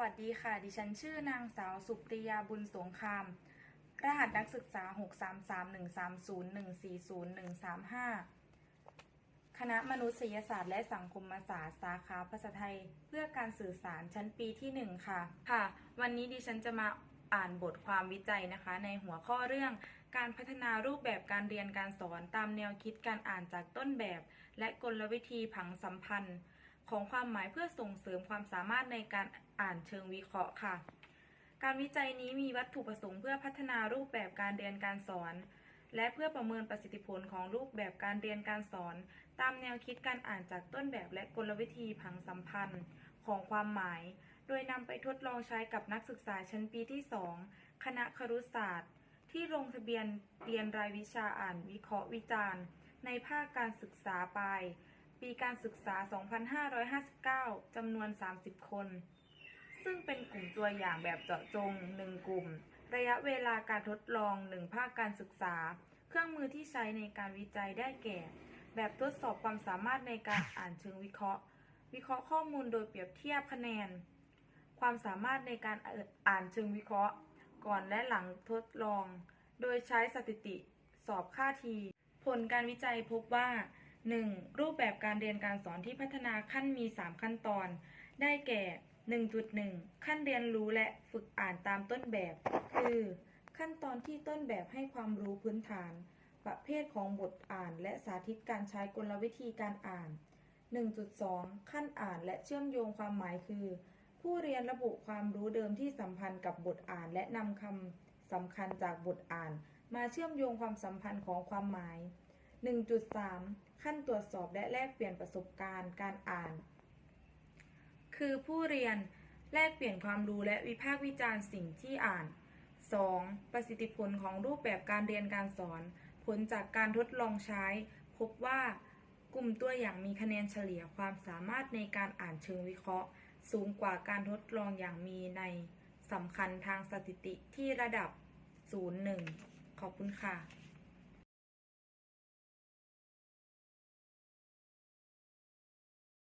วัสดีค่ะ ดิฉันชื่อนางสาวสุปริยาบุญสงคราม รหัสนักศึกษา 6331301301335 คณะมนุษยศาสตร์และสังคมศาสตร์สาขาภาษาไทย เพื่อการสื่อสารชั้นปีที่ 1 ค่ะ ค่ะ วันนี้ดิฉันจะมาอ่านบทความวิจัยนะคะ ในหัวข้อเรื่องการพัฒนารูปแบบการเรียนการสอนตามแนวคิดการอ่านจากต้นแบบ และกลวิธีผังสัมพันธ์ ของความหมายเพื่อส่งเสริมความสามารถในการอ่านเชิงวิเคราะห์ค่ะ การวิจัยนี้มีวัตถุประสงค์เพื่อพัฒนารูปแบบการเรียนการสอน และเพื่อประเมินประสิทธิผลของรูปแบบการเรียนการสอน ตามแนวคิดการอ่านจากต้นแบบและกลวิธีผังสัมพันธ์ของความหมาย โดยนำไปทดลองใช้กับนักศึกษาชั้นปีที่ 2 คณะครุศาสตร์ ที่ลงทะเบียนเรียนรายวิชาอ่านวิเคราะห์วิจารณ์ ในภาคการศึกษาปลาย ปีการศึกษา 2559 จำนวน 30 คน ซึ่งเป็นกลุ่มตัวอย่างแบบเจาะจง 1 กลุ่ม ระยะเวลาการทดลอง 1 ภาคการศึกษา เครื่องมือที่ใช้ในการวิจัยได้แก่ แบบทดสอบความสามารถในการอ่านเชิงวิเคราะห์ วิเคราะห์ข้อมูลโดยเปรียบเทียบคะแนน ความสามารถในการอ่านเชิงวิเคราะห์ ก่อนและหลังทดลอง โดยใช้สถิติ สอบค่าที ผลการวิจัยพบว่า 1. รูปแบบการเรียนการสอนที่พัฒนาขั้นมี 3 ขั้นตอน ได้แก่ 1.1 ขั้นเรียนรู้และฝึกอ่านตามต้นแบบ คือ ขั้นตอนที่ต้นแบบให้ความรู้พื้นฐาน ประเภทของบทอ่านและสาธิตการใช้กลวิธีการอ่าน 1.2 ขั้นอ่านและเชื่อมโยงความหมายคือ ผู้เรียนระบุความรู้เดิมที่สัมพันธ์กับบทอ่านและนำคำสำคัญจากบทอ่าน มาเชื่อมโยงความสัมพันธ์ของความหมาย 1.3 ขั้นตรวจสอบและแลกเปลี่ยนประสบการณ์การอ่าน คือผู้เรียนแลกเปลี่ยนความรู้และวิพากษ์วิจารณ์สิ่งที่อ่าน 2. ประสิทธิผลของรูปแบบการเรียนการสอน ผลจากการทดลองใช้ พบว่ากลุ่มตัวอย่างมีคะแนนเฉลี่ยความสามารถในการอ่านเชิงวิเคราะห์ สูงกว่าการทดลองอย่างมีในสำคัญทางสถิติที่ระดับ 0.1 ขอบคุณค่ะ